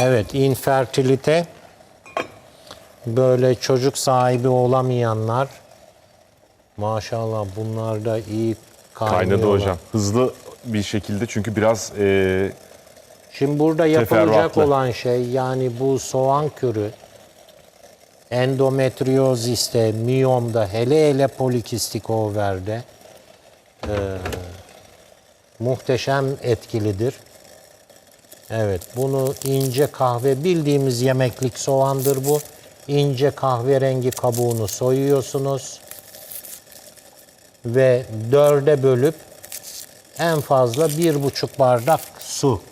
Evet, infertilite böyle çocuk sahibi olamayanlar maşallah bunlar da iyi kaynıyorlar. Kaynadı hocam. Hızlı bir şekilde çünkü biraz e, Şimdi burada yapılacak Teferruatlı. olan şey yani bu soğan kürü endometrioziste, miyomda, hele hele polikistik overde e, muhteşem etkilidir. Evet, bunu ince kahve bildiğimiz yemeklik soğandır bu. İnce kahverengi kabuğunu soyuyorsunuz ve dörde bölüp en fazla bir buçuk bardak su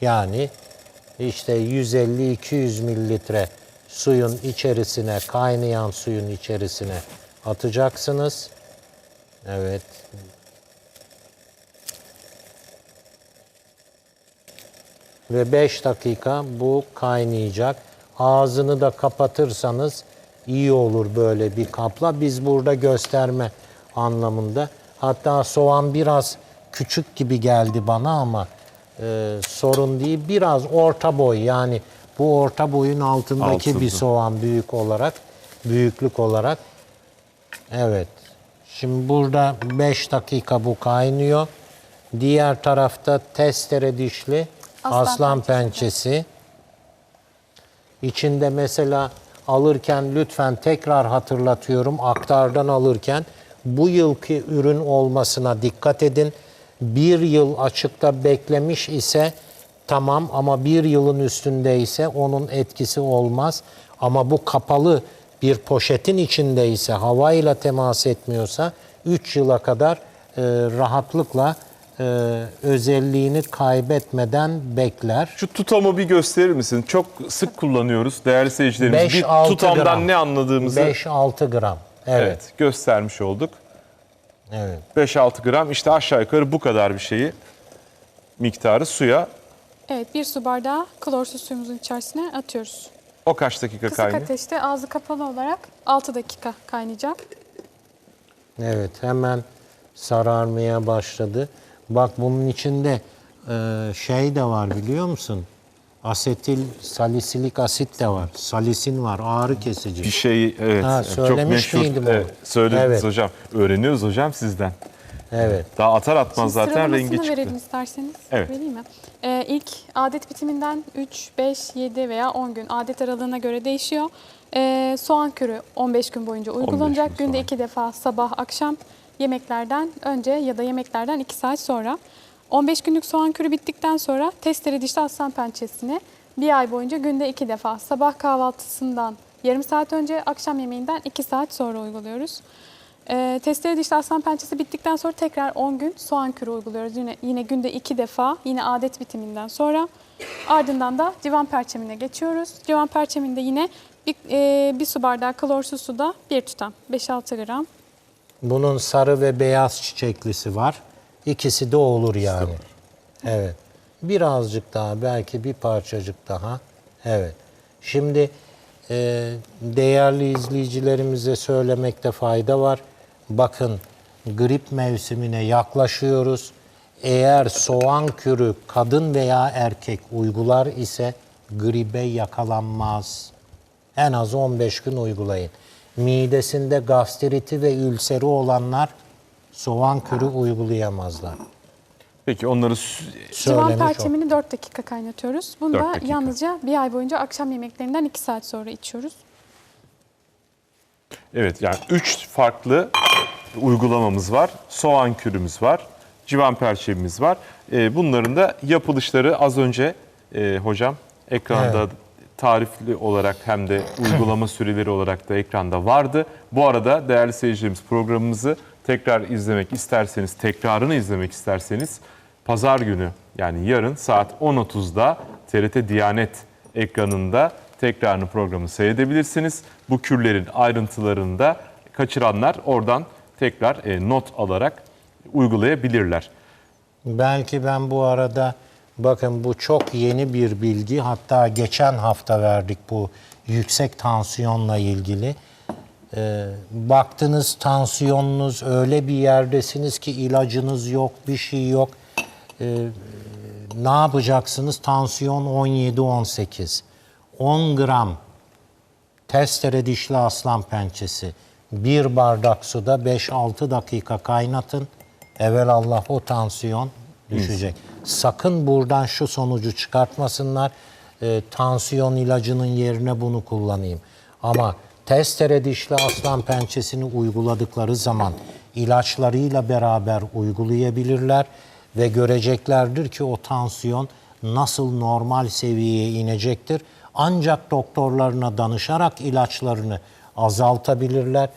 yani işte 150-200 mililitre suyun içerisine kaynayan suyun içerisine atacaksınız. Evet. Ve 5 dakika bu kaynayacak. Ağzını da kapatırsanız iyi olur böyle bir kapla. Biz burada gösterme anlamında. Hatta soğan biraz küçük gibi geldi bana ama e, sorun değil. Biraz orta boy yani bu orta boyun altındaki bir Altında. soğan büyük olarak, büyüklük olarak. Evet. Şimdi burada 5 dakika bu kaynıyor. Diğer tarafta testere dişli aslan, Aslan pençesi. İçinde mesela alırken lütfen tekrar hatırlatıyorum aktardan alırken bu yılki ürün olmasına dikkat edin. Bir yıl açıkta beklemiş ise tamam ama bir yılın üstünde ise onun etkisi olmaz. Ama bu kapalı bir poşetin içinde ise havayla temas etmiyorsa 3 yıla kadar e, rahatlıkla e, özelliğini kaybetmeden bekler. şu tutamı bir gösterir misin? Çok sık kullanıyoruz değerli seyircilerimiz. 5-6 bir tutamdan gram. ne anladığımızı 5-6 gram. evet. Evet. göstermiş olduk. evet. 5-6 gram işte aşağı yukarı bu kadar bir şeyi miktarı suya Evet, bir su bardağı klorsuz suyumuzun içerisine atıyoruz. o kaç dakika Kısık kaynıyor? ateşte ağzı kapalı olarak 6 dakika kaynayacak. Evet hemen sararmaya başladı. Bak bunun içinde e, şey de var biliyor musun? Asetil salisilik asit de var. Salisin var ağrı kesici. Bir şey evet Ha, çok söylemiş meşhur. miydim onu? Evet, söylediniz Evet. hocam. Öğreniyoruz hocam sizden. Evet. Daha atar atmaz Şimdi zaten rengi çıktı. verelim isterseniz. Evet. Vereyim mi? Ee, ilk adet bitiminden 3, 5, 7 veya 10 gün adet aralığına göre değişiyor. Ee, soğan kürü 15 gün boyunca uygulanacak. gün Günde soğan. 2 defa sabah akşam yemeklerden önce ya da yemeklerden 2 saat sonra. 15 günlük soğan kürü bittikten sonra testere dişli aslan pençesini bir ay boyunca günde 2 defa sabah kahvaltısından yarım saat önce akşam yemeğinden 2 saat sonra uyguluyoruz. E, testere dişli aslan pençesi bittikten sonra tekrar 10 gün soğan kürü uyguluyoruz. Yine, yine günde 2 defa yine adet bitiminden sonra. Ardından da civan perçemine geçiyoruz. Civan perçeminde yine bir, e, bir su bardağı klorsuz suda bir tutam 5-6 gram. Bunun sarı ve beyaz çiçeklisi var. İkisi de olur yani. Evet. Birazcık daha belki bir parçacık daha. Evet. Şimdi e, değerli izleyicilerimize söylemekte fayda var. Bakın grip mevsimine yaklaşıyoruz. Eğer soğan kürü kadın veya erkek uygular ise gribe yakalanmaz. En az 15 gün uygulayın. Midesinde gastriti ve ülseri olanlar soğan kürü uygulayamazlar. Peki onları Civan Söylemiş ol. perçemini 4 dakika kaynatıyoruz. Bunu Dört da dakika. yalnızca bir ay boyunca akşam yemeklerinden 2 saat sonra içiyoruz. evet yani üç farklı uygulamamız var. Soğan kürümüz var. Civan perçemimiz var. Ee, bunların da yapılışları az önce e, hocam ekranda Evet. Tarifli olarak hem de uygulama süreleri olarak da ekranda vardı. Bu arada değerli seyircilerimiz programımızı tekrar izlemek isterseniz, tekrarını izlemek isterseniz pazar günü yani yarın saat 10.30'da TRT Diyanet ekranında tekrarını programı seyredebilirsiniz. Bu kürlerin ayrıntılarını da kaçıranlar oradan tekrar e, not alarak uygulayabilirler. Belki ben bu arada bakın bu çok yeni bir bilgi. Hatta geçen hafta verdik bu yüksek tansiyonla ilgili. Ee, baktınız tansiyonunuz öyle bir yerdesiniz ki ilacınız yok, bir şey yok. Ee, ne yapacaksınız? Tansiyon 17-18. 10 gram testere dişli aslan pençesi. Bir bardak suda 5-6 dakika kaynatın. Evelallah o tansiyon düşecek. Sakın buradan şu sonucu çıkartmasınlar. Ee, tansiyon ilacının yerine bunu kullanayım. Ama testere dişli aslan pençesini uyguladıkları zaman ilaçlarıyla beraber uygulayabilirler ve göreceklerdir ki o tansiyon nasıl normal seviyeye inecektir. Ancak doktorlarına danışarak ilaçlarını azaltabilirler